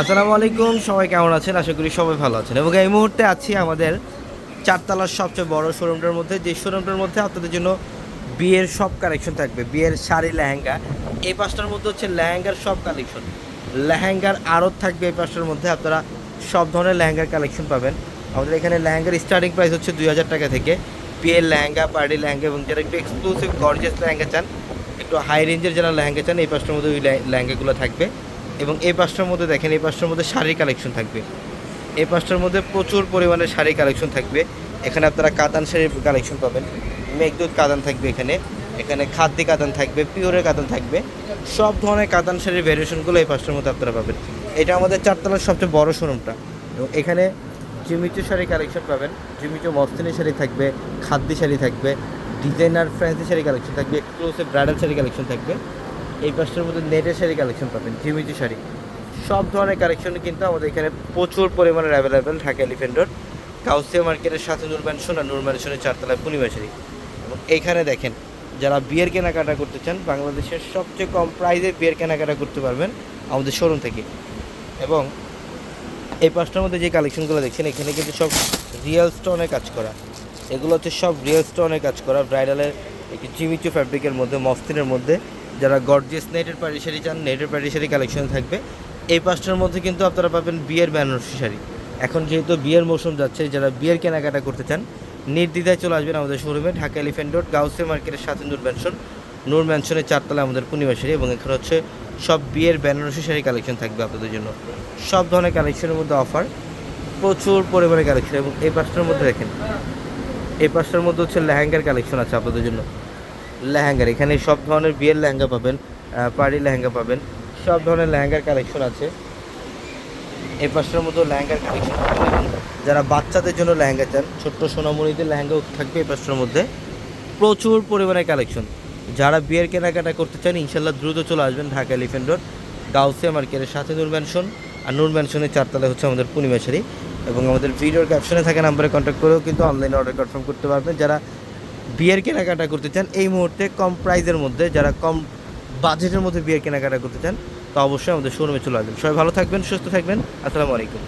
আসসালামু আলাইকুম সবাই কেমন আছেন? আশা করি সবাই ভালো আছেন। এবং এই মুহূর্তে আছি আমাদের চারতলার সবচেয়ে বড় শোরুমটার মধ্যে। যে শোরুমটার মধ্যে আপনাদের জন্য বিয়ের সব কালেকশন থাকবে। বিয়ের শাড়ি, লেহেঙ্গা। এই পাঁচটার মধ্যে হচ্ছে লেহেঙ্গার সব কালেকশন লেহেঙ্গার আড়ত থাকবে এই পাঁচটার মধ্যে। আপনারা সব ধরনের লেহেঙ্গার কালেকশন পাবেন। আমাদের এখানে লেহেঙ্গার স্টার্টিং প্রাইস হচ্ছে দুই হাজার টাকা থেকে। বিয়ের লেহেঙ্গা পার্টি লেহেঙ্গা এবং যারা একটু এক্সক্লুসিভ গর্জিয়াস লেহেঙ্গা চান, একটু হাই রেঞ্জের যারা লেহেঙ্গা চান, এই পাঁচটার মধ্যে ওই লেহেঙ্গাগুলো থাকবে। এবং এই পাঁচটার মধ্যে দেখেন, এই পাঁচটার মধ্যে শাড়ির কালেকশন থাকবে। এই পাঁচটার মধ্যে প্রচুর পরিমাণে শাড়ি কালেকশন থাকবে। এখানে আপনারা কাতান শাড়ির কালেকশন পাবেন। মেঘদূত কাতান থাকবে এখানে। এখানে খাদ্যি কাতান থাকবে, পিওরের কাতান থাকবে। সব ধরনের কাতান শাড়ির ভ্যারিয়েশনগুলো এই পাঁচটার মধ্যে আপনারা পাবেন। এটা আমাদের চারতলার সবচেয়ে বড় শোরুমটা এবং এখানে জিমিচু শাড়ি কালেকশন পাবেন। জিমিচু মস্তিনি শাড়ি থাকবে, খাদ্যি শাড়ি থাকবে ডিজাইনার ফ্যান্সি শাড়ি কালেকশন থাকবে এক্সক্লুসিভ ব্রাইডাল শাড়ি কালেকশন থাকবে। এই পাঁচটার মধ্যে নেটের শাড়ি কালেকশন পাবেন জিমিচু শাড়ি। সব ধরনের কালেকশন কিন্তু আমাদের এখানে প্রচুর পরিমাণে অ্যাভেলেবেল ঢাকা এলিফেন্ট কাউসিয়া মার্কেটের সাথে নূর ম্যানশন আর নূর চারতলায় পূর্ণিমাশারি এবং এইখানে দেখেন, যারা বিয়ের কেনাকাটা করতে চান, বাংলাদেশের সবচেয়ে কম প্রাইসে বিয়ের কেনাকাটা করতে পারবেন আমাদের শোরুম থেকে। এবং এই পাঁচটার মধ্যে যে কালেকশনগুলো দেখছেন, এখানে কিন্তু সব রিয়েল স্টোনের কাজ করা। এগুলো হচ্ছে সব রিয়েল স্টোনের কাজ করা ব্রাইডালের একটি জিমিচু ফ্যাব্রিকের মধ্যে মস্তিনের মধ্যে। যারা গর্জিয়াস নেটের পাড়ি শাড়ি চান নেটের পাড়ি শাড়ি কালেকশন থাকবে। এই পাঁচটার মধ্যে কিন্তু আপনারা পাবেন বিয়ের বেনারসি শাড়ি। এখন যেহেতু বিয়ের মৌসুম যাচ্ছে, যারা বিয়ের কেনাকাটা করতে চান, নির্দ্বিধায় চলে আসবেন আমাদের শোরুমে ঢাকা এলিফেন্ট রোড গাউসে মার্কেটের সাথে নূর ম্যানশন নূর ম্যানশনের চারতলায় আমাদের পূর্ণিমা শাড়ি এবং এখানে হচ্ছে সব বিয়ের বেনারসি শাড়ি কালেকশন থাকবে আপনাদের জন্য। সব ধরনের কালেকশনের মধ্যে অফার প্রচুর পরিমাণে কালেকশন এবং এই পাঁচটার মধ্যে দেখেন, এই পাঁচটার মধ্যে হচ্ছে লেহেঙ্গার কালেকশন আছে আপনাদের জন্য। লেহেঙ্গার, এখানে সব ধরনের বিয়ের লেহেঙ্গা পাবেন পার্টি লেহেঙ্গা পাবেন, সব ধরনের লেহেঙ্গার কালেকশন আছে। এই পাঁচটার মধ্যে লেহেঙ্গার কালেকশন যারা বাচ্চাদের জন্য লেহেঙ্গা চান, ছোট্ট সোনামণিদের লেহেঙ্গাও থাকবে এই পাঁচটার মধ্যে। প্রচুর পরিমাণে কালেকশন যারা বিয়ের কেনাকাটা করতে চান ইনশাল্লাহ দ্রুত চলে আসবেন ঢাকা এলিফেন্ট রোড গাউসিয়া মার্কেটের সাথে নূর ম্যানশন আর নূর ম্যানশনের চারতলায় হচ্ছে আমাদের পূর্ণিমাশারি এবং আমাদের ভিডিওর ক্যাপশনে থাকা নাম্বারে কন্ট্যাক্ট করেও কিন্তু অনলাইনে অর্ডার কনফার্ম করতে পারবেন। যারা বিয়ের কেনাকাটা করতে চান, এই মুহূর্তে কম প্রাইজের মধ্যে যারা কম বাজেটের মধ্যে বিয়ের কেনাকাটা করতে চান, তা অবশ্যই আমাদের শোরুমে চলে আসবেন। সবাই ভালো থাকবেন, সুস্থ থাকবেন। আসসালামু আলাইকুম।